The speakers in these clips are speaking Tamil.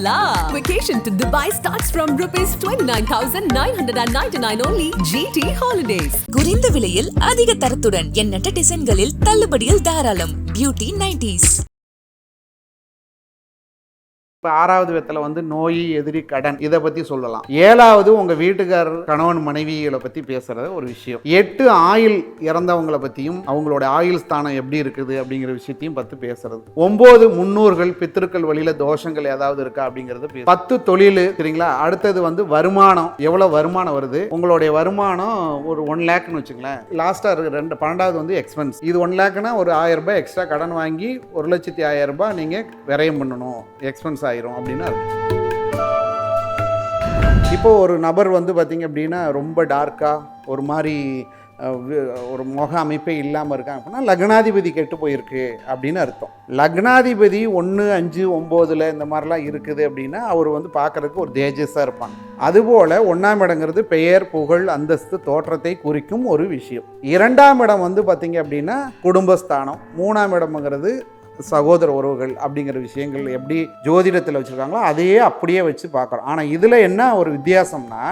la! Vacation to Dubai starts from rupees 29,999 only. GT Holidays. குறைந்த விலையில் அதிக தரத்துடன் எண்ணற்ற டிசைன்களில் தள்ளுபடியில் தாராளம் பியூட்டி நைன்டிஸ் இப்போ ஆறாவது விதத்தில் வந்து நோய் எதிரி கடன் இதை பற்றி சொல்லலாம். ஏழாவது உங்கள் வீட்டுக்காரர் கணவன் மனைவிகளை பற்றி பேசுகிறது ஒரு விஷயம். எட்டு ஆயில் இறந்தவங்களை பற்றியும் அவங்களோட ஆயுள் ஸ்தானம் எப்படி இருக்குது அப்படிங்கிற விஷயத்தையும் பற்றி பேசுறது. ஒம்பது முன்னோர்கள் பித்திருக்கள் வழியில் தோஷங்கள் ஏதாவது இருக்கா அப்படிங்கிறது பத்து தொழில் சரிங்களா? அடுத்தது வந்து வருமானம். எவ்வளோ வருமானம் வருது? உங்களுடைய வருமானம் ஒரு ஒன் லேக்னு வச்சுங்களேன் லாஸ்ட்டாக இருக்கு ரெண்டு பன்னெண்டாவது வந்து எக்ஸ்பென்ஸ் இது ஒன் லேக்னா ஒரு ஆயிரம் ரூபாய் எக்ஸ்ட்ரா கடன் வாங்கி ஒரு லட்சத்தி ஆயிரம் ரூபாய் நீங்கள் விரயம் பண்ணணும். எக்ஸ்பென்ஸ் ஆயிரும் அப்படின்னு இப்போ ஒரு நபர் வந்து பார்த்தீங்க அப்படின்னா ரொம்ப டார்க்காக ஒரு மாதிரி ஒரு முக அமைப்பே இல்லாமல் இருக்காங்க அப்படின்னா லக்னாதிபதி கெட்டு போயிருக்கு அப்படின்னு அர்த்தம். லக்னாதிபதி ஒன்று அஞ்சு ஒம்போதில் இந்த மாதிரிலாம் இருக்குது அப்படின்னா அவர் வந்து பார்க்குறதுக்கு ஒரு தேஜஸாக இருப்பாங்க. அதுபோல் ஒன்றாம் இடங்கிறது பெயர் புகழ் அந்தஸ்து தோற்றத்தை குறிக்கும் ஒரு விஷயம். இரண்டாம் இடம் வந்து பார்த்தீங்க அப்படின்னா குடும்பஸ்தானம். மூணாம் இடம்ங்கிறது சகோதர உறவுகள் அப்படிங்கிற விஷயங்கள் எப்படி ஜோதிடத்தில் வச்சுருக்காங்களோ அதையே அப்படியே வச்சு பார்க்குறோம். ஆனால் இதில் என்ன ஒரு வித்தியாசம்னா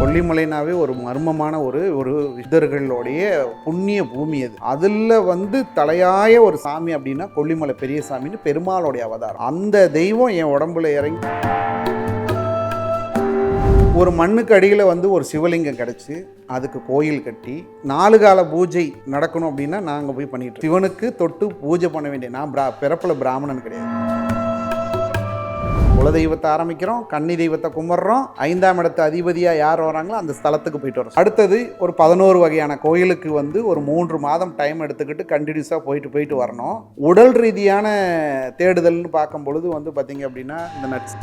கொல்லிமலைனாவே ஒரு மர்மமான ஒரு ஒரு விதர்களுடைய புண்ணிய பூமி அது. அதில் வந்து தலையாய ஒரு சாமி அப்படின்னா கொல்லிமலை பெரிய சாமின்னு பெருமாளுடைய அவதாரம். அந்த தெய்வம் என் உடம்புல இறங்கி ஒரு மண்ணுக்கு அடியில் வந்து ஒரு சிவலிங்கம் கிடச்சி அதுக்கு கோயில் கட்டி நாலு கால பூஜை நடக்கணும் அப்படின்னா நாங்கள் போய் பண்ணிட்டு சிவனுக்கு தொட்டு பூஜை பண்ண வேண்டிய நான் பிரா பிறப்பில் பிராமணன் கிடையாது. குலதெய்வத்தை ஆரம்பிக்கிறோம் கன்னி தெய்வத்தை கும்பிட்றோம் ஐந்தாம் இடத்து அதிபதியாக யார் வராங்களோ அந்த ஸ்தலத்துக்கு போயிட்டு வரோம் அடுத்தது ஒரு பதினோரு வகையான கோயிலுக்கு வந்து ஒரு மூன்று மாதம் டைம் எடுத்துக்கிட்டு கண்டினியூஸாக போயிட்டு போயிட்டு வரணும். உடல் ரீதியான தேடுதல்னு பார்க்கும் பொழுது வந்து பார்த்தீங்க அப்படின்னா இந்த நட்ஸ்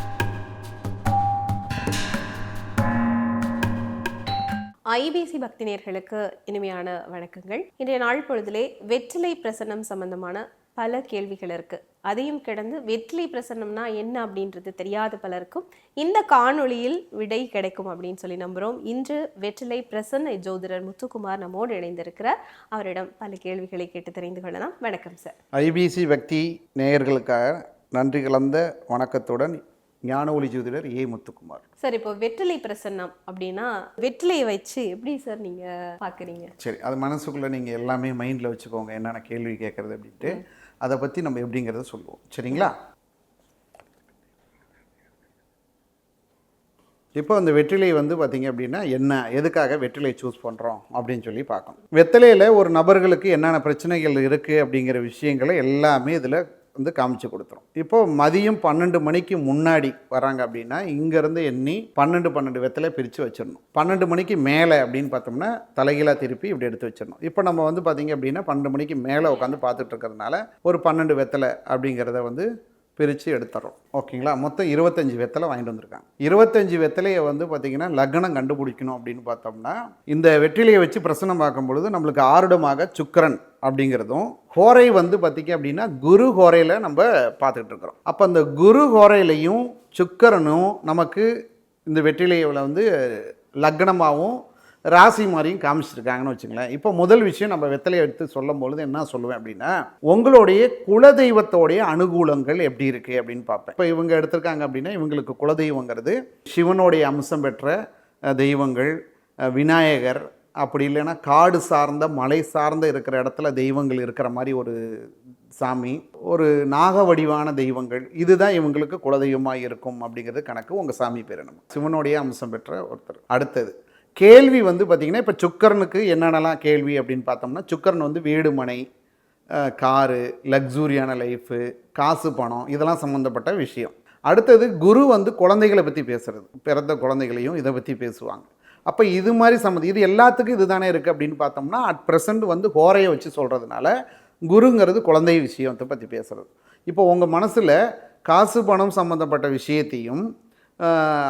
ஐபிசி பக்தி நேயர்களுக்கு இனிமையான வணக்கங்கள். இன்றைய நாள் பொழுதிலே வெற்றிலை பிரசன்னம் சம்பந்தமான பல கேள்விகள் இருக்கு. அதையும் கிடந்து வெற்றிலை பிரசன்னம்னா என்ன அப்படின்றது தெரியாத பலருக்கும் இந்த காணொளியில் விடை கிடைக்கும் அப்படின்னு சொல்லி நம்புகிறோம் இன்று வெற்றிலை பிரசன்ன ஜோதிடர் முத்துக்குமார் நம்மோடு இணைந்திருக்கிறார். அவரிடம் பல கேள்விகளை கேட்டு தெரிந்து கொள்ளலாம். வணக்கம் சார். ஐபிசி பக்தி நேயர்களுக்காக நன்றி கலந்த வணக்கத்துடன் ஞான ஒளி ஜோதிடர் ஏ முத்துக்குமார். சார் இப்போ வெற்றிலை பிரசன்னம் அப்படின்னா வெற்றிலையை வச்சு எப்படி சார் நீங்க பாக்குறீங்க? சரி அது மனசுக்குள்ளே நீங்கள் எல்லாமே மைண்டில் வச்சுக்கோங்க என்னென்ன கேள்வி கேட்குறது அப்படின்ட்டு. அதை பற்றி நம்ம எப்படிங்கிறத சொல்லுவோம். சரிங்களா? இப்போ அந்த வெற்றிலை வந்து பார்த்தீங்க அப்படின்னா என்ன எதுக்காக வெற்றிலை சூஸ் பண்ணுறோம் அப்படின்னு சொல்லி பார்க்கணும். வெற்றிலையில் ஒரு நபர்களுக்கு என்னென்ன பிரச்சனைகள் இருக்குது அப்படிங்கிற விஷயங்களை எல்லாமே இதில் வந்து காமிச்சு கொடுத்துரும். இப்போ மதியம் பன்னெண்டு மணிக்கு முன்னாடி வராங்க அப்படின்னா இங்கேருந்து எண்ணி பன்னெண்டு பன்னெண்டு வெத்தலை பிரித்து வச்சிடணும். பன்னெண்டு மணிக்கு மேலே அப்படின்னு பார்த்தோம்னா தலைகீழாக திருப்பி இப்படி எடுத்து வச்சிடணும். இப்போ நம்ம வந்து பார்த்திங்க அப்படின்னா பன்னெண்டு மணிக்கு மேலே உட்காந்து பார்த்துட்டு இருக்கிறதுனால ஒரு பன்னெண்டு வெத்தலை அப்படிங்கிறத வந்து பிரித்து எடுத்துறோம். ஓகேங்களா? மொத்தம் இருபத்தஞ்சி வெத்தலை வாங்கிட்டு வந்திருக்காங்க. இருபத்தஞ்சி வெத்தலையை வந்து பார்த்திங்கன்னா லக்னம் கண்டுபிடிக்கணும் அப்படின்னு பார்த்தோம்னா இந்த வெற்றிலையை வச்சு பிரசனம் பார்க்கும் பொழுது நம்மளுக்கு ஆருடமாக சுக்கிரன் அப்படிங்கிறதும் ஹோரை வந்து பார்த்திங்க அப்படின்னா குரு ஹோரையில் நம்ம பார்த்துக்கிட்டு இருக்கிறோம். அப்போ அந்த குரு ஹோரையிலையும் சுக்கரனும் நமக்கு இந்த வெற்றிலையில் வந்து லக்னமாகவும் ராசி மாதிரியும் காமிச்சிருக்காங்கன்னு வச்சுங்களேன். இப்போ முதல் விஷயம் நம்ம வெத்தலையை எடுத்து சொல்லும் பொழுது என்ன சொல்லுவேன் அப்படின்னா உங்களுடைய குலதெய்வத்தோடைய அனுகூலங்கள் எப்படி இருக்குது அப்படின்னு பார்ப்பேன். இப்போ இவங்க எடுத்திருக்காங்க அப்படின்னா இவங்களுக்கு குலதெய்வங்கிறது சிவனுடைய அம்சம் பெற்ற தெய்வங்கள் விநாயகர் அப்படி இல்லைன்னா காடு சார்ந்த மலை சார்ந்த இருக்கிற இடத்துல தெய்வங்கள் இருக்கிற மாதிரி ஒரு சாமி ஒரு நாக வடிவான தெய்வங்கள் இதுதான் இவங்களுக்கு குலதெய்வமாக இருக்கும் அப்படிங்கிறது கணக்கு உங்கள் சாமி பேர் சிவனுடைய அம்சம் பெற்ற ஒருத்தர். அடுத்தது கேள்வி வந்து பார்த்திங்கன்னா இப்போ சுக்கரனுக்கு என்னென்னலாம் கேள்வி அப்படின்னு பார்த்தோம்னா சுக்கரன் வந்து வீடு மனை காரு லக்ஸூரியான லைஃபு காசு பணம் இதெல்லாம் சம்மந்தப்பட்ட விஷயம். அடுத்தது குரு வந்து குழந்தைகளை பற்றி பேசுறது. பிறந்த குழந்தைகளையும் இதை பற்றி பேசுவாங்க. அப்போ இது மாதிரி சம்மந்தம் இது எல்லாத்துக்கும் இதுதானே இருக்குது அப்படின்னு பார்த்தோம்னா அட் ப்ரெசண்ட் வந்து ஹோரையை வச்சு சொல்கிறதுனால குருங்கிறது குழந்தை விஷயத்தை பற்றி பேசுகிறது இப்போ உங்கள் மனசில் காசு பணம் சம்மந்தப்பட்ட விஷயத்தையும்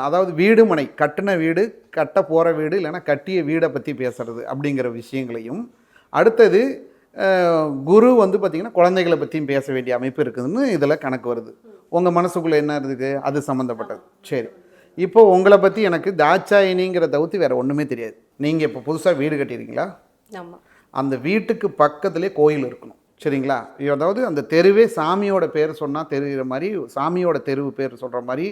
அதாவது வீடு மனை கட்டின வீடு கட்ட போகிற வீடு இல்லைன்னா கட்டிய வீடை பற்றி பேசுகிறது அப்படிங்கிற விஷயங்களையும் அடுத்தது குரு வந்து பார்த்திங்கன்னா குழந்தைகளை பற்றியும் பேச வேண்டிய அமைப்பு இருக்குதுன்னு இதில் கணக்கு வருது. உங்கள் மனசுக்குள்ளே என்ன இருக்குது? அது சம்மந்தப்பட்டது. சரி. இப்போ உங்களை பற்றி எனக்கு தாட்சாயினிங்கிற தவிர்த்து வேறு ஒன்றுமே தெரியாது. நீங்கள் இப்போ புதுசாக வீடு கட்டியிருக்கீங்களா அந்த வீட்டுக்கு பக்கத்துலேயே கோயில் இருக்கணும். சரிங்களா? அதாவது அந்த தெருவே சாமியோட பேர் சொன்னால் தெரிகிற மாதிரி சாமியோட தெருவு பேர் சொல்கிற மாதிரி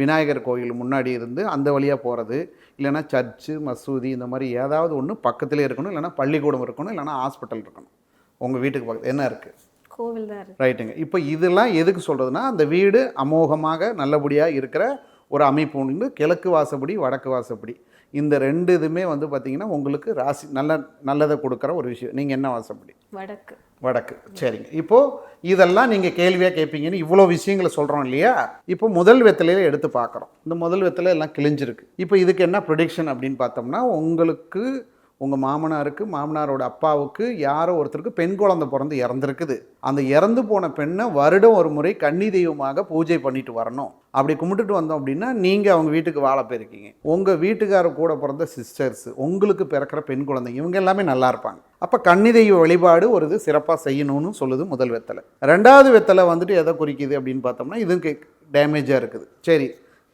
விநாயகர் கோயில் முன்னாடி இருந்து அந்த வழியாக போகிறது இல்லைன்னா சர்ச்சு மசூதி இந்த மாதிரி ஏதாவது ஒன்று பக்கத்துலேயே இருக்கணும். இல்லைன்னா பள்ளிக்கூடம் இருக்கணும். இல்லைன்னா ஹாஸ்பிட்டல் இருக்கணும். உங்கள் வீட்டுக்கு பக்கத்து என்ன இருக்குது கோவில் தான் ரைட்டுங்க. இப்போ இதெல்லாம் எதுக்கு சொல்கிறதுனா அந்த வீடு அமோகமாக நல்லபடியாக இருக்கிற ஒரு அமைப்பு உண்டு. கிழக்கு வாசப்படி வடக்கு வாசப்படி. இந்த ரெண்டு இதுவுமே வந்து பார்த்திங்கன்னா உங்களுக்கு ராசி நல்ல நல்லதை கொடுக்குற ஒரு விஷயம். நீங்கள் என்ன வாசப்படி? வடக்கு. வடக்கு. சரிங்க. இப்போது இதெல்லாம் நீங்கள் கேள்வியாக கேட்பீங்கன்னு இவ்வளோ விஷயங்களை சொல்கிறோம் இல்லையா? இப்போ முதல் வெத்தலையில் எடுத்து பார்க்குறோம் இந்த முதல் வெத்தலை எல்லாம் கிழிஞ்சிருக்கு. இப்போ இதுக்கு என்ன ப்ரொடிக்ஷன் அப்படின்னு பார்த்தோம்னா உங்களுக்கு உங்கள் மாமனாருக்கு மாமனாரோட அப்பாவுக்கு யாரோ ஒருத்தருக்கு பெண் குழந்தை பிறந்து இறந்துருக்குது. அந்த இறந்து போன பெண்ணை வருடம் ஒரு முறை கன்னி தெய்வமாக பூஜை பண்ணிட்டு வரணும். அப்படி கும்பிட்டுட்டு வந்தோம் அப்படின்னா நீங்கள் அவங்க வீட்டுக்கு வாழ போயிருக்கீங்க. உங்கள் வீட்டுக்காரர் கூட பிறந்த சிஸ்டர்ஸ் உங்களுக்கு பிறக்கிற பெண் குழந்தைங்க இவங்க எல்லாமே நல்லா இருப்பாங்க. அப்போ கன்னி தெய்வ வழிபாடு ஒரு இது சிறப்பாக செய்யணும்னு சொல்லுது முதல் வெத்தலை. ரெண்டாவது வெத்தலை வந்துட்டு எதை குறிக்குது அப்படின்னு பார்த்தோம்னா இதுக்கு டேமேஜாக இருக்குது. சரி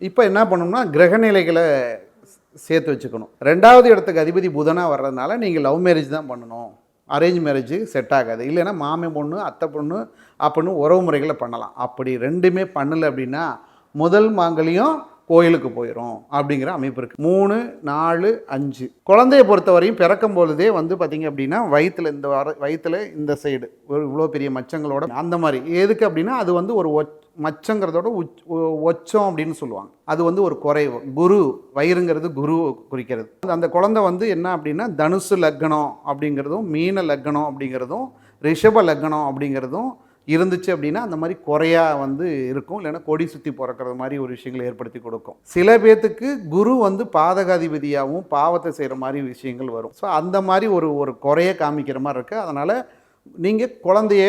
இப்போ என்ன பண்ணணும்னா கிரகநிலைகளை சேர்த்து வச்சுக்கணும். ரெண்டாவது இடத்துக்கு அதிபதி புதனாக வர்றதுனால நீங்கள் லவ் மேரேஜ் தான் பண்ணணும். அரேஞ்ச் மேரேஜ் செட் ஆகாது. இல்லைன்னா மாமி பொண்ணு அத்தை பொண்ணு அப்படின்னு உறவு முறைகளை பண்ணலாம். அப்படி ரெண்டுமே பண்ணலை அப்படின்னா முதல் மாங்கல்யம் கோயிலுக்கு போயிடும் அப்படிங்கிற அமைப்பு இருக்குது மூணு நாலு அஞ்சு. குழந்தைய பொறுத்தவரையும் பிறக்கும் பொழுதே வந்து பார்த்திங்க அப்படின்னா வயிற்றுல இந்த வர வயிற்றுல இந்த சைடு ஒரு இவ்வளோ பெரிய மச்சங்களோட அந்த மாதிரி. எதுக்கு அப்படின்னா அது வந்து ஒரு ஒச் மச்சங்கிறதோட உச் ஒ- ஒச்சம் அப்படின்னு சொல்லுவாங்க. அது வந்து ஒரு குறைவு. குரு வயிறுங்கிறது குரு குறிக்கிறது. அந்த குழந்தை வந்து என்ன அப்படின்னா தனுசு லக்னம் அப்படிங்கிறதும் மீன லக்னம் அப்படிங்கிறதும் ரிஷப லக்னம் அப்படிங்கிறதும் இருந்துச்சு அப்படின்னா அந்த மாதிரி குறையா வந்து இருக்கும். இல்லைன்னா கொடி சுற்றி பிறக்கிறது மாதிரி ஒரு விஷயங்களை ஏற்படுத்தி கொடுக்கும். சில பேர்த்துக்கு குரு வந்து பாதகாதிபதியாகவும் பாவத்தை செய்கிற மாதிரி விஷயங்கள் வரும். ஸோ அந்த மாதிரி ஒரு ஒரு குறைய காமிக்கிற மாதிரி இருக்குது அதனால் நீங்கள் குழந்தைய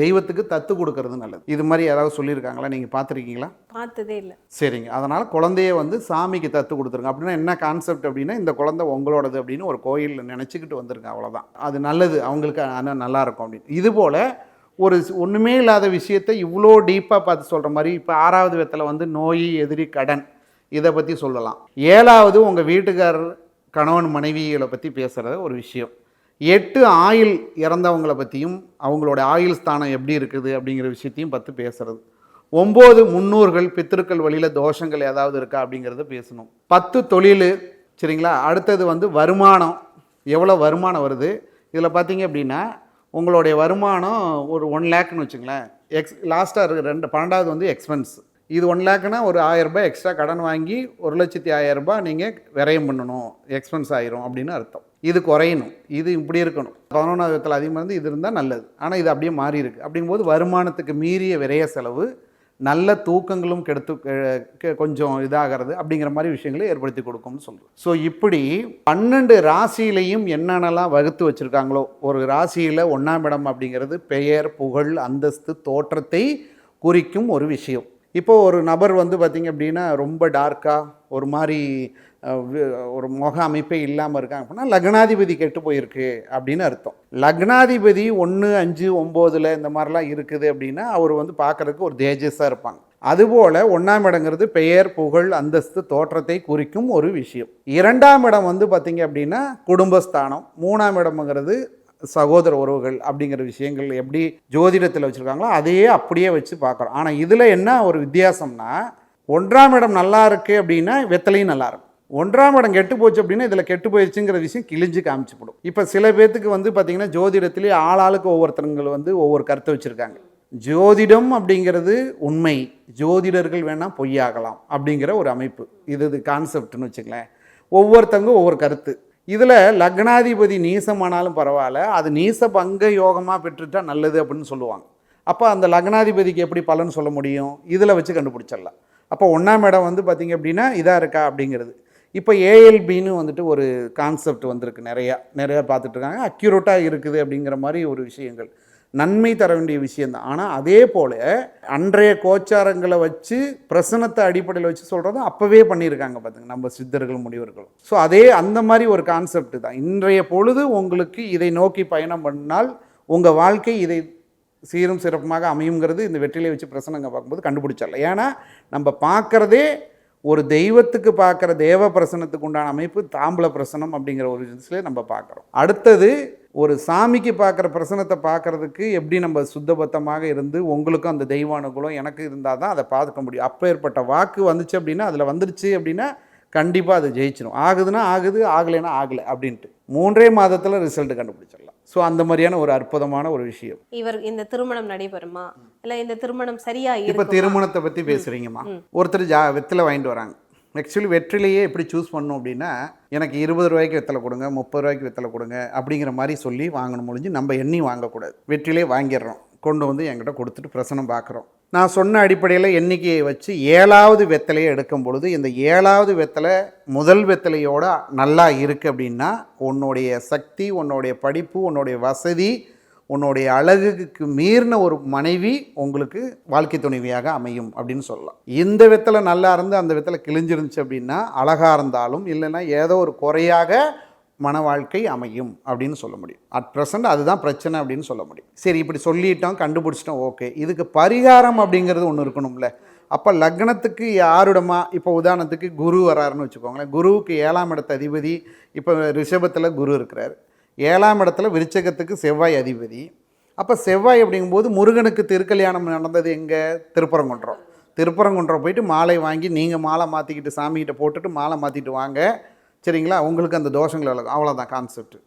தெய்வத்துக்கு தத்து கொடுக்கறது நல்லது. இது மாதிரி யாராவது சொல்லியிருக்காங்களா? நீங்கள் பார்த்துருக்கீங்களா? பார்த்ததே இல்லை. சரிங்க. அதனால் குழந்தைய வந்து சாமிக்கு தத்து கொடுத்துருங்க. அப்படின்னா என்ன கான்செப்ட் அப்படின்னா இந்த குழந்தை உங்களோடது அப்படின்னு ஒரு கோயிலில் நினச்சிக்கிட்டு வந்திருங்க அவ்வளோதான் அது நல்லது. அவங்களுக்கு ஆனால் நல்லா இருக்கும் அப்படின்னு. இது போல் ஒரு ஒண்ணுமே இல்லாத விஷயத்தை இவ்வளோ டீப்பாக பார்த்து சொல்கிற மாதிரி இப்போ ஆறாவது விதத்தில் வந்து நோய் எதிரி கடன். இதை பற்றி சொல்லலாம். ஏழாவது உங்கள் வீட்டுக்காரர் கணவன் மனைவிகளை பற்றி பேசுகிற ஒரு விஷயம். எட்டு ஆயில் இறந்தவங்களை பற்றியும் அவங்களோட ஆயில் ஸ்தானம் எப்படி இருக்குது அப்படிங்கிற விஷயத்தையும் பற்றி பேசுறது. ஒம்பது முன்னோர்கள் பித்திருக்கள் வழியில் தோஷங்கள் ஏதாவது இருக்கா அப்படிங்கிறத பேசணும். பத்து தொழில் சரிங்களா? அடுத்தது வந்து வருமானம். எவ்வளோ வருமானம் வருது? இதில் பார்த்தீங்க அப்படின்னா உங்களுடைய வருமானம் ஒரு ஒன் லேக்னு வச்சுங்களேன். எக்ஸ் லாஸ்ட்டாக இருக்கிற ரெண்டு பன்னெண்டாவது வந்து எக்ஸ்பென்ஸ் இது ஒன் லேக்னா ஒரு ஆயிரம் எக்ஸ்ட்ரா கடன் வாங்கி ஒரு லட்சத்தி ஆயிரரூபா நீங்கள் விரயம் பண்ணணும். எக்ஸ்பென்ஸ் ஆயிரும் அப்படின்னு அர்த்தம். இது குறையணும் இது இப்படி இருக்கணும். பதினொன்றாவது விதத்தில் அதிகமாக இருந்து இது இருந்தால் நல்லது. ஆனால் இது அப்படியே மாறி இருக்கு. அப்படிங்கும்போது வருமானத்துக்கு மீறிய விரைய செலவு நல்ல தூக்கங்களும் கெடுத்து கொஞ்சம் இதாகிறது அப்படிங்கிற மாதிரி விஷயங்களை ஏற்படுத்தி கொடுக்கும்னு சொல்கிறோம் ஸோ இப்படி பன்னெண்டு ராசியிலையும் என்னென்னலாம் வகுத்து வச்சுருக்காங்களோ ஒரு ராசியில் ஒன்றாம் இடம் அப்படிங்கிறது பெயர் புகழ் அந்தஸ்து தோற்றத்தை குறிக்கும் ஒரு விஷயம். இப்போ ஒரு நபர் வந்து பார்த்திங்க அப்படின்னா ரொம்ப டார்க்காக ஒரு மாதிரி ஒரு முக அமைப்பே இல்லாமல் இருக்காங்க. அப்படின்னா லக்னாதிபதி கெட்டு போயிருக்கு அப்படின்னு அர்த்தம். லக்னாதிபதி ஒன்று அஞ்சு ஒம்போதில் இந்த மாதிரிலாம் இருக்குது அப்படின்னா அவர் வந்து பார்க்குறதுக்கு ஒரு தேஜஸாக இருப்பாங்க. அதுபோல் ஒன்றாம் இடங்கிறது பெயர் புகழ் அந்தஸ்து தோற்றத்தை குறிக்கும் ஒரு விஷயம். இரண்டாம் இடம் வந்து பார்த்திங்க அப்படின்னா குடும்பஸ்தானம். மூணாம் இடம்ங்கிறது சகோதர உறவுகள் அப்படிங்கிற விஷயங்கள் எப்படி ஜோதிடத்தில் வச்சுருக்காங்களோ அதையே அப்படியே வச்சு பார்க்குறோம் ஆனால் இதில் என்ன ஒரு வித்தியாசம்னா ஒன்றாம் இடம் நல்லா இருக்குது அப்படின்னா வெத்தலையும் நல்லாயிருக்கும் ஒன்றாம் இடம் கெட்டு போச்சு அப்படின்னா இதில் கெட்டு போயிடுச்சுங்கிற விஷயம் கிழிஞ்சு காமிச்சுப்படும். இப்போ சில பேர்த்துக்கு வந்து பார்த்திங்கன்னா ஜோதிடத்திலே ஆளாளுக்கு ஒவ்வொருத்தருங்கள் வந்து ஒவ்வொரு கருத்தை வச்சுருக்காங்க. ஜோதிடம் அப்படிங்கிறது உண்மை. ஜோதிடர்கள் வேணால் பொய்யாகலாம் அப்படிங்கிற ஒரு அமைப்பு. இது இது கான்செப்ட்னு வச்சுங்களேன் ஒவ்வொருத்தங்க ஒவ்வொரு கருத்து. இதில் லக்னாதிபதி நீசமானாலும் பரவாயில்ல. அது நீச பங்க யோகமாக பெற்றுட்டா நல்லது அப்படின்னு சொல்லுவாங்க. அப்போ அந்த லக்னாதிபதிக்கு எப்படி பலன் சொல்ல முடியும்? இதில் வச்சு கண்டுபிடிச்சிடலாம். அப்போ ஒன்றாம் இடம் வந்து பார்த்திங்க அப்படின்னா இதாக இருக்கா அப்படிங்கிறது. இப்போ ஏஎல்பின்னு வந்துட்டு ஒரு கான்செப்ட் வந்திருக்கு நிறையா. நிறையா பார்த்துட்ருக்காங்க. அக்யூரேட்டாக இருக்குது அப்படிங்கிற மாதிரி ஒரு விஷயங்கள். நன்மை தர வேண்டிய விஷயந்தான். ஆனால் அதே போல் அன்றைய கோச்சாரங்களை வச்சு பிரசனத்தை அடிப்படையில் வச்சு சொல்கிறது அப்போவே பண்ணியிருக்காங்க பார்த்துங்க நம்ம சித்தர்கள் முனிவர்களும். ஸோ அதே அந்த மாதிரி ஒரு கான்செப்ட் தான். இன்றைய பொழுது உங்களுக்கு இதை நோக்கி பயணம் பண்ணால் உங்கள் வாழ்க்கை இதை சீரும் சிறப்புமாக அமையுங்கிறது இந்த வெற்றிலை வச்சு பிரசனங்க பார்க்கும்போது கண்டுபிடிச்சிடல ஏன்னா நம்ம பார்க்குறதே ஒரு தெய்வத்துக்கு பார்க்குற தேவ பிரசனத்துக்கு உண்டான அமைப்பு தாம்பல பிரசனம் அப்படிங்கிற ஒரு விஷயத்துல நம்ம பார்க்குறோம். அடுத்தது ஒரு சாமிக்கு பார்க்குற பிரசனத்தை பார்க்கறதுக்கு எப்படி நம்ம சுத்தபத்தமாக இருந்து உங்களுக்கும் அந்த தெய்வ அனுகூலம் எனக்கு இருந்தால் தான் அதை பார்க்க முடியும். அப்போ ஏற்பட்ட வாக்கு வந்துச்சு அப்படின்னா அதில் வந்துருச்சு அப்படின்னா கண்டிப்பாக அது ஜெயிச்சிடும் ஆகுதுன்னா ஆகுது ஆகலைன்னா ஆகலை அப்படின்ட்டு. மூன்றே மாதத்தில் ரிசல்ட் கண்டுபிடிச்சிடலாம். ஸோ அந்த மாதிரியான ஒரு அற்புதமான ஒரு விஷயம். இவர் இந்த திருமணம் நடைபெறுமா? இல்ல இந்த திருமணம் சரியா இப்போ? திருமணத்தை பற்றி பேசுகிறீங்கம்மா ஒருத்தர் ஜா வெத்தலை வாங்கிட்டு வராங்க. ஆக்சுவலி வெற்றிலையே எப்படி சூஸ் பண்ணணும் அப்படின்னா எனக்கு இருபது ரூபாய்க்கு வெத்தலை கொடுங்க முப்பது ரூபாய்க்கு வெத்தலை கொடுங்க அப்படிங்கிற மாதிரி சொல்லி வாங்கணும் முடிஞ்சு நம்ம எண்ணி வாங்கக்கூடாது. வெற்றிலே வாங்கிடுறோம். கொண்டு வந்து என்கிட்ட கொடுத்துட்டு பிரசனம் பார்க்குறோம் நான் சொன்ன அடிப்படையில் எண்ணிக்கையை வச்சு ஏழாவது வெத்தலையை எடுக்கும் பொழுது இந்த ஏழாவது வெத்தலை முதல் வெத்தலையோட நல்லா இருக்குது அப்படின்னா உன்னுடைய சக்தி உன்னுடைய படிப்பு உன்னுடைய வசதி உன்னுடைய அழகுக்கு மீறின ஒரு மனைவி உங்களுக்கு வாழ்க்கை துணைவியாக அமையும் அப்படின்னு சொல்லலாம். இந்த வெத்தலை நல்லா இருந்து அந்த வெத்தலை கிழிஞ்சிருந்துச்சு அப்படின்னா அழகாக இருந்தாலும் இல்லைன்னா ஏதோ ஒரு குறையாக மன வாழ்க்கை அமையும் அப்படின்னு சொல்ல முடியும். அட் ப்ரெசண்ட் அதுதான் பிரச்சனை அப்படின்னு சொல்ல முடியும். சரி இப்படி சொல்லிட்டோம் கண்டுபிடிச்சிட்டோம் ஓகே. இதுக்கு பரிகாரம் அப்படிங்கிறது ஒன்று இருக்கணும்ல. அப்போ லக்னத்துக்கு யாருடமா இப்போ உதாரணத்துக்கு குரு வராருன்னு வச்சுக்கோங்களேன். குருவுக்கு ஏழாம் இடத்த அதிபதி இப்போ ரிஷபத்தில் குரு இருக்கிறார். ஏழாம் இடத்துல விருச்சகத்துக்கு செவ்வாய் அதிபதி. அப்போ செவ்வாய் அப்படிங்கும்போது முருகனுக்கு திருக்கல்யாணம் நடந்தது எங்கே? திருப்பரங்குன்றம். திருப்பரங்குன்றம் போயிட்டு மாலை வாங்கி நீங்கள் மாலை மாற்றிக்கிட்டு சாமிகிட்ட போட்டுட்டு மாலை மாற்றிட்டு வாங்க. சரிங்களா? உங்களுக்கு அந்த தோஷங்கள் விலகும். அவ்வளோதான் கான்செப்ட்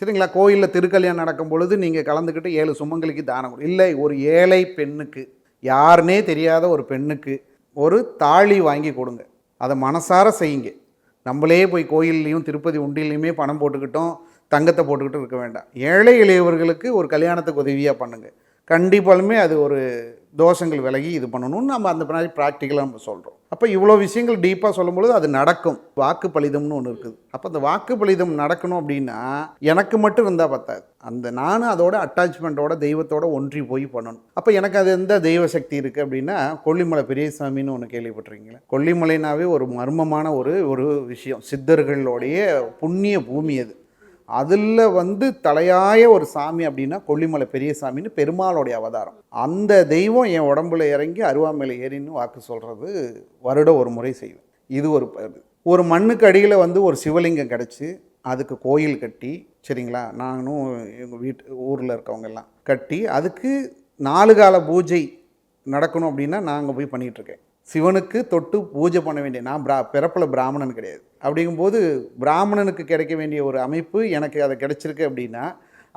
சரிங்களா? கோயிலில் திருக்கல்யாணம் நடக்கும் பொழுது நீங்கள் கலந்துக்கிட்டு ஏழு சுமங்களுக்கு தானம் இல்லை ஒரு ஏழை பெண்ணுக்கு. யாருனே தெரியாத ஒரு பெண்ணுக்கு ஒரு தாலி வாங்கி கொடுங்க. அதை மனசார செய்யுங்க. நம்மளே போய் கோயில்லையும் திருப்பதி உண்டிலையுமே பணம் போட்டுக்கிட்டோம். தங்கத்தை போட்டுக்கிட்டு இருக்க வேண்டாம். ஏழை எளியவர்களுக்கு ஒரு கல்யாணத்துக்கு உதவியாக பண்ணுங்கள் கண்டிப்பாலுமே அது ஒரு தோஷங்கள் விலகி இது பண்ணணும்னு நம்ம அந்த மாதிரி ப்ராக்டிக்கலாக நம்ம சொல்கிறோம் அப்போ இவ்வளோ விஷயங்கள் டீப்பாக சொல்லும்பொழுது அது நடக்கும். வாக்கு பலிதம்னு ஒன்று இருக்குது. அப்போ அந்த வாக்கு பலிதம் நடக்கணும் அப்படின்னா எனக்கு மட்டும் இருந்தால் பத்தாது. அந்த நானும் அதோட அட்டாச்மெண்ட்டோட தெய்வத்தோட ஒன்றி போய் பண்ணணும். அப்போ எனக்கு அது எந்த தெய்வ சக்தி இருக்குது அப்படின்னா கொல்லிமலை பெரியசாமின்னு ஒன்று கேள்விப்பட்டிருக்கீங்களா? கொல்லிமலைனாவே ஒரு மர்மமான ஒரு ஒரு விஷயம். சித்தர்களுடைய புண்ணிய பூமி அது. அதில் வந்து தலையாய ஒரு சாமி அப்படின்னா கொல்லிமலை பெரிய சாமின்னு பெருமாளுடைய அவதாரம். அந்த தெய்வம் என் உடம்புல இறங்கி அருவாமலை ஏறின்னு வாக்கு சொல்கிறது வருடம் ஒரு முறை செய்வேன். இது ஒரு ப- ஒரு மண்ணுக்கு அடியில் வந்து ஒரு சிவலிங்கம் கிடச்சி அதுக்கு கோயில் கட்டி சரிங்களா? நானும் எங்கள் வீட்டு ஊரில் இருக்கவங்க எல்லாம் கட்டி அதுக்கு நாலு கால பூஜை நடக்கணும் அப்படின்னா நாங்கள் போய் பண்ணிகிட்ருக்கேன் சிவனுக்கு தொட்டு பூஜை பண்ண வேண்டிய நான் பிரா பிறப்பில் பிராமணன் கிடையாது. அப்படிங்கும்போது பிராமணனுக்கு கிடைக்க வேண்டிய ஒரு அமைப்பு எனக்கு அது கிடைச்சிருக்கு அப்படின்னா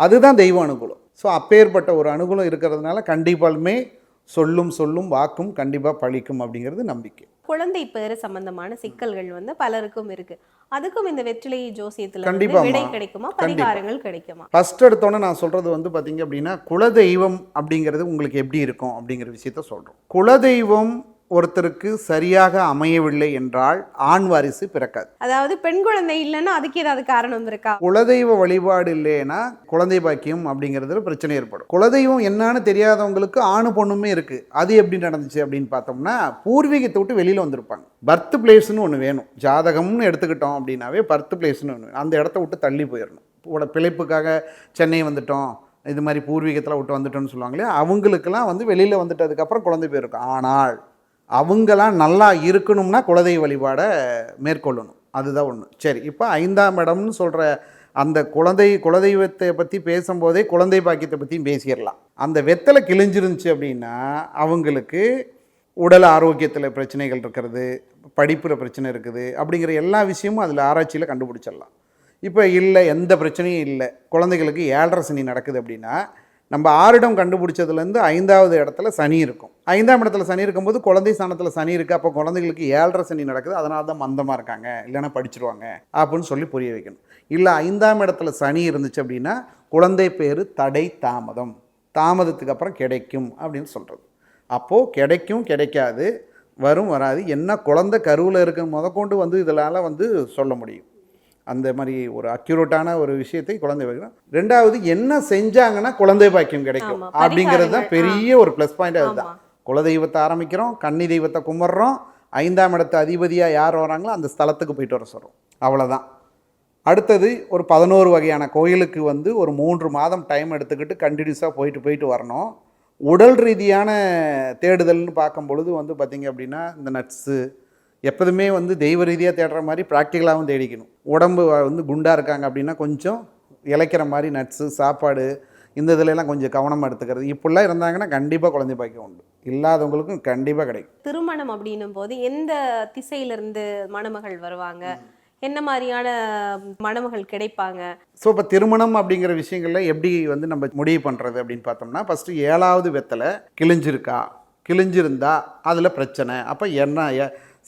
அதுதான் தெய்வ அனுகூலம். ஸோ அப்பேற்பட்ட ஒரு அனுகூலம் இருக்கிறதுனால கண்டிப்பாலுமே சொல்லும் சொல்லும் வாக்கும் கண்டிப்பாக பழிக்கும் அப்படிங்கிறது நம்பிக்கை. குழந்தை பேரு சம்பந்தமான சிக்கல்கள் வந்து பலருக்கும் இருக்கு. அதுக்கும் இந்த வெற்றிலை ஜோசியத்துல வந்து கண்டிப்பாம்மா. விடை கிடைக்குமா? பரிகாரங்கள் கிடைக்குமா? ஃபஸ்ட் எடுத்தோன்னே நான் சொல்கிறது வந்து பார்த்தீங்க அப்படின்னா குலதெய்வம் அப்படிங்கிறது உங்களுக்கு எப்படி இருக்கும் அப்படிங்கிற விஷயத்த சொல்கிறோம் குலதெய்வம் ஒருத்தருக்கு சரியாக அமையவில்லை என்றால் ஆண் வாரிசு பிறக்காது. அதாவது பெண் குழந்தை இல்லைன்னா அதுக்கு ஏதாவது காரணம் இருக்கா? குலதெய்வ வழிபாடு இல்லைன்னா குழந்தை பாக்கியம் அப்படிங்கிறதுல பிரச்சனை ஏற்படும். குலதெய்வம் என்னன்னு தெரியாதவங்களுக்கு ஆணு பொண்ணுமே இருக்குது அது எப்படி நடந்துச்சு அப்படின்னு பார்த்தோம்னா பூர்வீகத்தை விட்டு வெளியில் வந்திருப்பாங்க. பர்த் பிளேஸ்னு ஒன்று வேணும். ஜாதகம்னு எடுத்துக்கிட்டோம் அப்படின்னாவே பர்த் பிளேஸ்னு ஒன்று. அந்த இடத்த விட்டு தள்ளி போயிடணும். பிழைப்புக்காக சென்னை வந்துட்டோம் இது மாதிரி பூர்வீகத்தில் விட்டு வந்துட்டோம்னு சொல்லுவாங்களே அவங்களுக்கெல்லாம் வந்து வெளியில் வந்துட்டதுக்கப்புறம் குழந்தை பேர் இருக்கும். ஆனால் அவங்களாம் நல்லா இருக்கணும்னா குலதெய்வ வழிபாடை மேற்கொள்ளணும். அதுதான் ஒன்று சரி இப்போ ஐந்தாம் இடம்னு சொல்கிற அந்த குழந்தை குலதெய்வத்தை பற்றி பேசும்போதே குழந்தை பாக்கியத்தை பற்றியும் பேசிடலாம். அந்த வெத்தலை கிழிஞ்சிருந்துச்சு அப்படின்னா அவங்களுக்கு உடல் ஆரோக்கியத்தில் பிரச்சனைகள் இருக்கிறது படிப்பில் பிரச்சனை இருக்குது அப்படிங்கிற எல்லா விஷயமும் அதில் ஆராய்ச்சியில் கண்டுபிடிச்சிடலாம். இப்போ இல்லை எந்த பிரச்சனையும் இல்லை. குழந்தைகளுக்கு ஏழரை சனி நடக்குது அப்படின்னா நம்ம ஆறிடம் கண்டுபிடிச்சதுலேருந்து ஐந்தாவது இடத்துல சனி இருக்கும். ஐந்தாம் இடத்துல சனி இருக்கும்போது குழந்தை ஸ்தானத்தில் சனி இருக்குது அப்போ குழந்தைகளுக்கு ஏழரை சனி நடக்குது. அதனால தான் மந்தமாக இருக்காங்க. இல்லைன்னா படிச்சிருவாங்க அப்படின்னு சொல்லி புரிய வைக்கணும். இல்லை ஐந்தாம் இடத்துல சனி இருந்துச்சு அப்படின்னா குழந்தை பேர் தடை தாமதம். தாமதத்துக்கு அப்புறம் கிடைக்கும் அப்படின்னு சொல்கிறது அப்போது கிடைக்கும் கிடைக்காது. வரும் வராது. என்ன குழந்தை கருவில் இருக்க கொண்டு வந்து இதனால் வந்து சொல்ல முடியும். அந்த மாதிரி ஒரு அக்யூரேட்டான ஒரு விஷயத்தை குழந்தை வைக்கணும் ரெண்டாவது என்ன செஞ்சாங்கன்னா குழந்தை பாக்கியம் கிடைக்கும். அப்படிங்கிறது தான். பெரிய ஒரு ப்ளஸ் பாயிண்ட் அதுதான். குலதெய்வத்தை ஆரம்பிக்கிறோம் கன்னி தெய்வத்தை கும்பிட்றோம் ஐந்தாம் இடத்து அதிபதியாக யார் வராங்களோ அந்த ஸ்தலத்துக்கு போயிட்டு வர சொல்கிறோம் அவ்வளோதான் அடுத்தது ஒரு பதினோரு வகையான கோயிலுக்கு வந்து ஒரு மூன்று மாதம் டைம் எடுத்துக்கிட்டு கண்டினியூஸாக போயிட்டு போயிட்டு வரணும். உடல் ரீதியான தேடுதல்னு பார்க்கும் பொழுது வந்து பார்த்திங்க அப்படின்னா இந்த நட்ஸு எப்போதுமே வந்து தெய்வ ரீதியாக தேடுற மாதிரி ப்ராக்டிக்கலாகவும் தேடிக்கணும். உடம்பு வந்து குண்டாக இருக்காங்க அப்படின்னா கொஞ்சம் இளைக்கிற மாதிரி நட்ஸு சாப்பாடு இந்த இதுலலாம் கொஞ்சம் கவனமாக எடுத்துக்கிறது. இப்படிலாம் இருந்தாங்கன்னா கண்டிப்பாக குழந்தை பாக்கியம் உண்டு. இல்லாதவங்களுக்கும் கண்டிப்பாக கிடைக்கும். திருமணம் அப்படின்னும் போது எந்த திசையிலிருந்து மணமகள் வருவாங்க? என்ன மாதிரியான மணமகள் கிடைப்பாங்க? ஸோ இப்போ திருமணம் அப்படிங்கிற விஷயங்கள்ல எப்படி வந்து நம்ம முடிவு பண்ணுறது அப்படின்னு பார்த்தோம்னா ஃபஸ்ட்டு ஏழாவது வெத்தலை கிழிஞ்சிருக்கா? கிழிஞ்சிருந்தா அதில் பிரச்சனை. அப்போ என்ன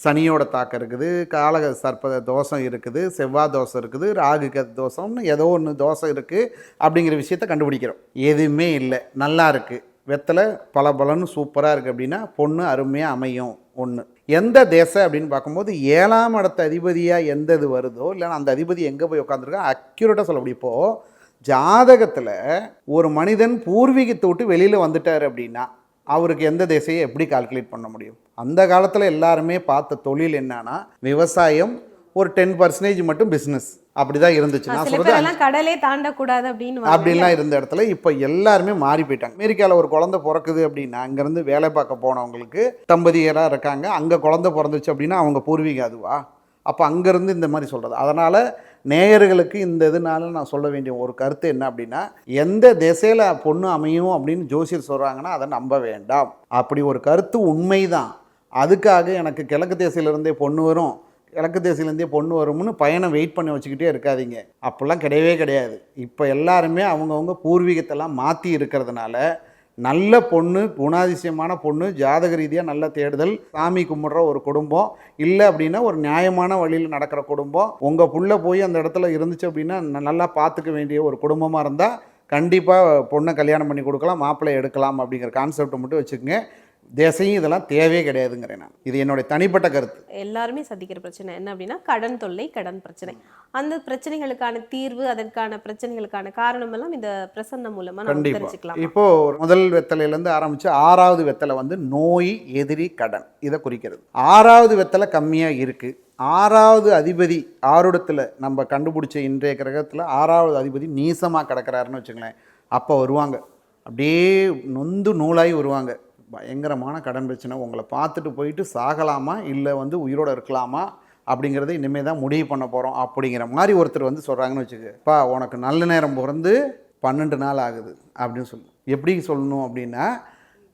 சனியோட தாக்கம் இருக்குது காலக சர்ப்ப தோஷம் இருக்குது செவ்வாய் தோஷம் இருக்குது ராகு கத தோஷம்னு ஏதோ ஒன்று தோஷம் இருக்குது அப்படிங்கிற விஷயத்த கண்டுபிடிக்கிறோம். எதுவுமே இல்லை. நல்லா இருக்குது வெத்தலை பல பலன்னு சூப்பராக இருக்குது அப்படின்னா பொண்ணு அருமையாக அமையும். ஒன்று எந்த தேசம் அப்படின்னு பார்க்கும்போது ஏழாம் இடத்த அதிபதியாக எந்த இது வருதோ இல்லைன்னா அந்த அதிபதி எங்கே போய் உட்காந்துருக்கோ அக்யூரேட்டாக சொல்ல முடியும். இப்போது ஜாதகத்தில் ஒரு மனிதன் பூர்வீகத்தை விட்டு வெளியில் வந்துட்டார் அப்படின்னா அவருக்கு எந்த திசையை எப்படி கால்குலேட் பண்ண முடியும்? அந்த காலத்தில் எல்லாருமே பார்த்த தொழில் என்னன்னா விவசாயம் ஒரு டென் பர்சன்டேஜ் மட்டும் பிஸ்னஸ் அப்படி தான் இருந்துச்சு. நான் சில சொல்கிறது பேரெல்லாம் கடலே தாண்டக்கூடாது அப்படின்னு அப்படின்லாம் இருந்த இடத்துல இப்போ எல்லாருமே மாறி போயிட்டாங்க அமெரிக்காவில் ஒரு குழந்தை பிறக்குது அப்படின்னா அங்கேருந்து வேலை பார்க்க போனவங்களுக்கு தம்பதியராக இருக்காங்க. அங்கே குழந்தை பிறந்துச்சு அப்படின்னா அவங்க பூர்வீகம் அதுவா? அப்போ அங்கேருந்து இந்த மாதிரி சொல்கிறது அதனால் நேயர்களுக்கு இந்த இதனால நான் சொல்ல வேண்டிய ஒரு கருத்து என்ன அப்படின்னா எந்த திசையில் பொண்ணு அமையும் அப்படின்னு ஜோசியர் சொல்கிறாங்கன்னா அதை நம்ப வேண்டாம். அப்படி ஒரு கருத்து உண்மைதான். அதுக்காக எனக்கு கிழக்கு தேசையிலேருந்தே பொண்ணு வரும் கிழக்கு தேசியிலேருந்தே பொண்ணு வரும்னு பையனை வெயிட் பண்ணி வச்சுக்கிட்டே இருக்காதீங்க. அப்போல்லாம் கிடையவே கிடையாது. இப்போ எல்லாருமே அவங்கவுங்க பூர்வீகத்தெல்லாம் மாற்றி இருக்கிறதுனால நல்ல பொண்ணு குணாதிசயமான பொண்ணு ஜாதக ரீதியாக நல்ல தேடுதல் சாமி கும்பிட்ற ஒரு குடும்பம் இல்லை அப்படின்னா ஒரு நியாயமான வழியில் நடக்கிற குடும்பம். உங்கள் புள்ள போய் அந்த இடத்துல இருந்துச்சு அப்படின்னா நல்லா பார்த்துக்க வேண்டிய ஒரு குடும்பமாக இருந்தால் கண்டிப்பாக பொண்ணை கல்யாணம் பண்ணி கொடுக்கலாம் மாப்பிள்ளை எடுக்கலாம் அப்படிங்கிற கான்செப்டை மட்டும் வச்சுக்கோங்க. தேசையும் இதெல்லாம் தேவையே கிடையாதுங்கிறேன் நான். இது என்னுடைய தனிப்பட்ட கருத்து. எல்லாருமே சந்திக்கிற பிரச்சனை என்ன அப்படின்னா கடன் தொல்லை கடன் பிரச்சனை. அந்த பிரச்சனைகளுக்கான தீர்வு அதற்கான பிரச்சனைகளுக்கான காரணம் எல்லாம் இந்த பிரசன்னம் மூலமா நம்ம தெரிஞ்சுக்கலாம்? இப்போ முதல் வெத்தலையிலேருந்து ஆரம்பிச்சு ஆறாவது வெத்தலை வந்து நோய் எதிரி கடன். இதை குறிக்கிறது. ஆறாவது வெத்தலை கம்மியாக இருக்கு. ஆறாவது அதிபதி ஆருடத்தில் நம்ம கண்டுபிடிச்ச இன்றைய கிரகத்தில் ஆறாவது அதிபதி நீசமாக கிடக்கிறாருன்னு வச்சுங்களேன் அப்போ வருவாங்க. அப்படியே நொந்து நூலாகி வருவாங்க. பயங்கரமான கடன் பிரச்சனை. உங்களை பார்த்துட்டு போயிட்டு சாகலாமா? இல்லை வந்து உயிரோடு இருக்கலாமா? அப்படிங்கிறத இனிமேல் தான் முடிவு பண்ண போகிறோம் அப்படிங்கிற மாதிரி ஒருத்தர் வந்து சொல்கிறாங்கன்னு வச்சுக்கப்பா உனக்கு நல்ல நேரம் பிறந்து பன்னெண்டு நாள் ஆகுது அப்படின்னு சொல்லணும் எப்படி சொல்லணும் அப்படின்னா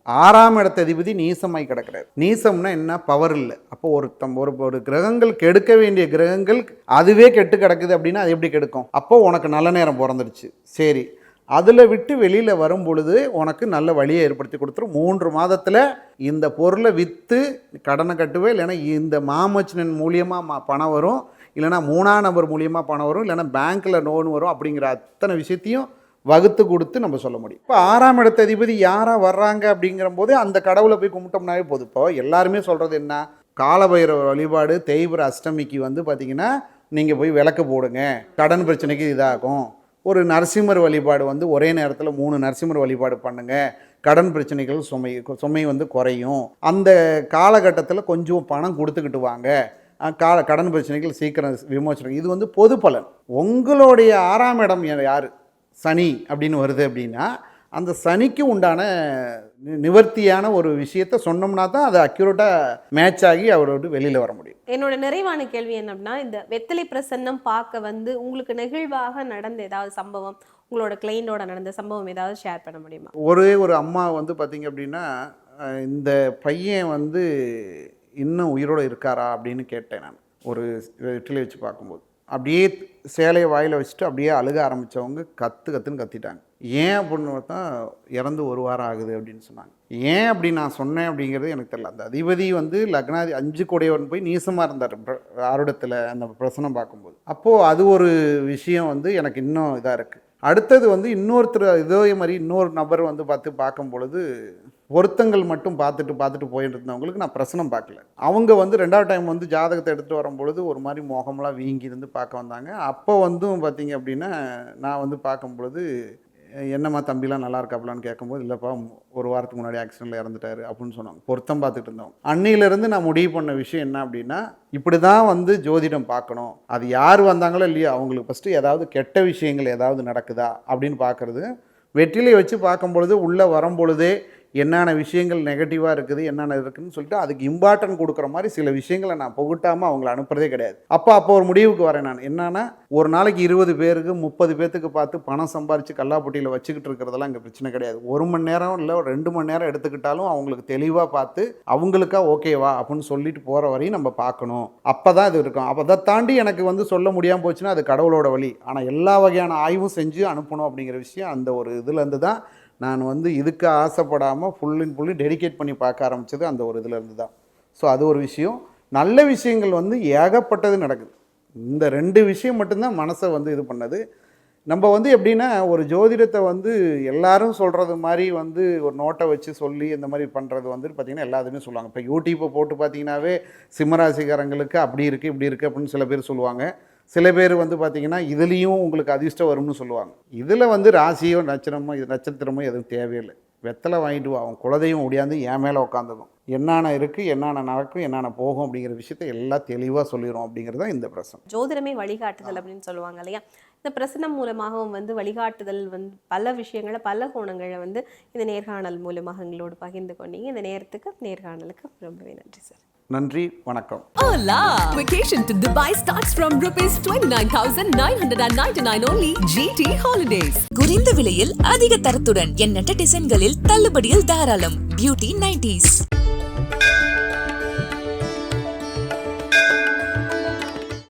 ஆறாம் இடத்த அதிபதி நீசமாய் கிடக்கிறார். நீசம்னா என்ன? பவர் இல்லை. அப்போ ஒரு தம் ஒரு ஒரு கிரகங்கள் கெடுக்க வேண்டிய கிரகங்கள் அதுவே கெட்டு கிடக்குது அப்படின்னா அது எப்படி கெடுக்கும்? அப்போ உனக்கு நல்ல நேரம் பிறந்துடுச்சு சரி. அதில் விட்டு வெளியில் வரும் பொழுது உனக்கு நல்ல வழியை ஏற்படுத்தி கொடுத்துரும். மூன்று மாதத்தில் இந்த பொருளை விற்று கடனை கட்டுவே இல்லைன்னா இந்த மாமச்சினன் மூலியமாக மா பணம் வரும் இல்லைன்னா மூணாம் நபர் மூலியமாக பணம் வரும் இல்லைன்னா பேங்க்கில் லோன் வரும் அப்படிங்கிற அத்தனை விஷயத்தையும் வகுத்து கொடுத்து நம்ம சொல்ல முடியும். இப்போ ஆறாம் இடத்த அதிபதி யாராக வர்றாங்க அப்படிங்கிற போது அந்த கடவுளை போய் கும்பிட்டோம்னாவே போதும். இப்போ எல்லாருமே சொல்கிறது என்ன? காலபைரவர் வழிபாடு தேய்பிர அஷ்டமிக்கு வந்து பார்த்திங்கன்னா நீங்கள் போய் விளக்கு போடுங்க. கடன் பிரச்சனைக்கு இதாகும். ஒரு நரசிம்மர் வழிபாடு வந்து ஒரே நேரத்தில் மூணு நரசிம்மர் வழிபாடு பண்ணுங்கள் கடன் பிரச்சனைகள் சுமை சுமை வந்து குறையும். அந்த காலகட்டத்தில் கொஞ்சம் பணம் கொடுத்துக்கிட்டு வாங்க. கால கடன் பிரச்சனைகள் சீக்கிரம் விமோசனம். இது வந்து பொது பலன். உங்களுடைய ஆறாம் இடம் யார்? சனி அப்படின்னு வருது அப்படின்னா அந்த சனிக்கு உண்டான நிவர்த்தியான ஒரு விஷயத்த சொன்னோம்னா தான் அது அக்யூரேட்டாக மேட்ச் ஆகி அவரோட வெளியில் வர முடியும். என்னோட நிறைவான கேள்வி என்ன அப்படின்னா இந்த வெத்தலை பிரசன்னம் பார்க்க வந்து உங்களுக்கு நெகிழ்வாக நடந்த ஏதாவது சம்பவம் உங்களோட கிளைண்டோட நடந்த சம்பவம் ஏதாவது ஷேர் பண்ண முடியுமா? ஒரே ஒரு அம்மா வந்து பார்த்தீங்க அப்படின்னா இந்த பையன் வந்து இன்னும் உயிரோடு இருக்காரா அப்படின்னு கேட்டேன் நான். ஒரு இட்லி வச்சு பார்க்கும்போது. அப்படியே சேலையை வாயில் வச்சுட்டு அப்படியே அழுக ஆரம்பித்தவங்க கத்து கத்துன்னு கத்திட்டாங்க. ஏன் அப்படின்னு பார்த்தா இறந்து ஒரு வாரம் ஆகுது அப்படின்னு சொன்னாங்க. ஏன் அப்படி நான் சொன்னேன் அப்படிங்கிறது எனக்கு தெரியல. அந்த அதிபதி வந்து லக்னாதி அஞ்சு கொடையவன் போய் நீசமாக இருந்தார். ஆருடத்தில் அந்த பிரசனம் பார்க்கும்போது. அப்போது அது ஒரு விஷயம் வந்து எனக்கு இன்னும் இதாக இருக்குது அடுத்தது வந்து இன்னொருத்தர் இதே மாதிரி இன்னொரு நபர் வந்து பார்த்து பார்க்கும் பொழுது பொருத்தங்கள் மட்டும் பார்த்துட்டு பார்த்துட்டு போயிட்டு இருந்தவங்களுக்கு நான் பிரசனம் பார்க்கல. அவங்க வந்து ரெண்டாவது டைம் வந்து ஜாதகத்தை எடுத்துகிட்டு வரும்பொழுது ஒரு மாதிரி மோகமெலாம் வீங்கி இருந்து பார்க்க வந்தாங்க. அப்போ வந்தும் பார்த்தீங்க அப்படின்னா நான் வந்து பார்க்கும் பொழுது என்னம்மா தம்பிலாம் நல்லா இருக்காப்லான்னு கேட்கும்போது இல்லைப்பா ஒரு வாரத்துக்கு முன்னாடி ஆக்சிடெண்ட்டில் இறந்துட்டாரு அப்படின்னு சொன்னாங்க. பொருத்தம் பார்த்துட்டு இருந்தோம். அன்னையிலேருந்து நான் முடிவு பண்ண விஷயம் என்ன அப்படின்னா இப்படி தான் வந்து ஜோதிடம் பார்க்கணும். அது யார் வந்தாங்களோ இல்லையோ அவங்களுக்கு ஃபஸ்ட்டு ஏதாவது கெட்ட விஷயங்கள் ஏதாவது நடக்குதா அப்படின்னு பார்க்குறது. வெற்றிலை வச்சு பார்க்கும் பொழுது உள்ளே வரும் பொழுதே என்னென்ன விஷயங்கள் நெகட்டிவாக இருக்குது என்னென்ன இருக்குதுன்னு சொல்லிட்டு அதுக்கு இம்பார்ட்டன்ட் கொடுக்குற மாதிரி சில விஷயங்களை நான் புகட்டாமல் அவங்கள அனுப்புறதே கிடையாது. அப்போ அப்போ ஒரு முடிவுக்கு வரேன் நான். என்னென்னா ஒரு நாளைக்கு இருபது பேருக்கு முப்பது பேர்த்துக்கு பார்த்து பணம் சம்பாரித்து கல்லாப்பட்டியில் வச்சுக்கிட்டு இருக்கிறதெல்லாம் இங்கே பிரச்சனை கிடையாது. ஒரு மணி நேரம் இல்லை ரெண்டு மணி நேரம் எடுத்துக்கிட்டாலும் அவங்களுக்கு தெளிவாக பார்த்து அவங்களுக்கா ஓகேவா அப்படின்னு சொல்லிட்டு போகிற வரையும் நம்ம பார்க்கணும். அப்போ தான் இது இருக்கும். அப்போ அதை தாண்டி எனக்கு வந்து சொல்ல முடியாமல் போச்சுன்னா அது கடவுளோட வழி. ஆனால் எல்லா வகையான ஆய்வும் செஞ்சு அனுப்பணும் அப்படிங்கிற விஷயம் அந்த ஒரு இதுலேருந்து தான் நான் வந்து இதுக்கு ஆசைப்படாமல் ஃபுல் அண்ட் ஃபுல்லி டெடிகேட் பண்ணி பார்க்க ஆரம்பித்தது அந்த ஒரு இதுலேருந்து தான். ஸோ அது ஒரு விஷயம். நல்ல விஷயங்கள் வந்து ஏகப்பட்டது நடக்குது. இந்த ரெண்டு விஷயம் மட்டும்தான் மனசை வந்து இது பண்ணது. நம்ம வந்து எப்படின்னா ஒரு ஜோதிடத்தை வந்து எல்லாரும் சொல்கிறது மாதிரி வந்து ஒரு நோட்டை வச்சு சொல்லி இந்த மாதிரி பண்ணுறது வந்து பார்த்திங்கன்னா எல்லாத்துமே சொல்லுவாங்க. இப்போ யூடியூப்பை போட்டு பார்த்தீங்கன்னாவே சிம்மராசிக்காரங்களுக்கு அப்படி இருக்குது இப்படி இருக்குது அப்படின்னு சில பேர் சொல்லுவாங்க. சில பேர் வந்து பார்த்தீங்கன்னா இதுலேயும் உங்களுக்கு அதிர்ஷ்டம் வரும்னு சொல்லுவாங்க. இதில் வந்து ராசியோ நட்சத்திரமோ இது நட்சத்திரமோ எதுவும் தேவையில்லை. வெத்தலை வாங்கிட்டு வா அவன் குலதெய்வம் ஒடியாந்து என் மேலே உட்காந்துக்கும் என்னென்ன இருக்குது என்னென்ன நடக்கும் என்னென்ன போகும் அப்படிங்கிற விஷயத்தை எல்லாம் தெளிவாக சொல்லிடும் அப்படிங்கிறது தான் இந்த பிரச்சனை ஜோதிடமே வழிகாட்டுதல் அப்படின்னு சொல்லுவாங்க இல்லையா? இந்த பிரசனம் மூலமாகவும் வந்து வழிகாட்டுதல் வந்து பல விஷயங்களை பல கோணங்களை வந்து இந்த நேர்காணல் மூலமாக எங்களோடு பகிர்ந்து கொண்டீங்க. இந்த நேரத்துக்கு நேர்காணலுக்கு ரொம்பவே நன்றி சார். நன்றி வணக்கம் Hola! Vacation to Dubai starts from rupees 29,999 only. GT Holidays. குறைந்த விலையில் அதிக தரத்துடன் எண்ணற்ற டிசைன்களில் தள்ளுபடியில் தாராளம் பியூட்டி நைன்டிஸ்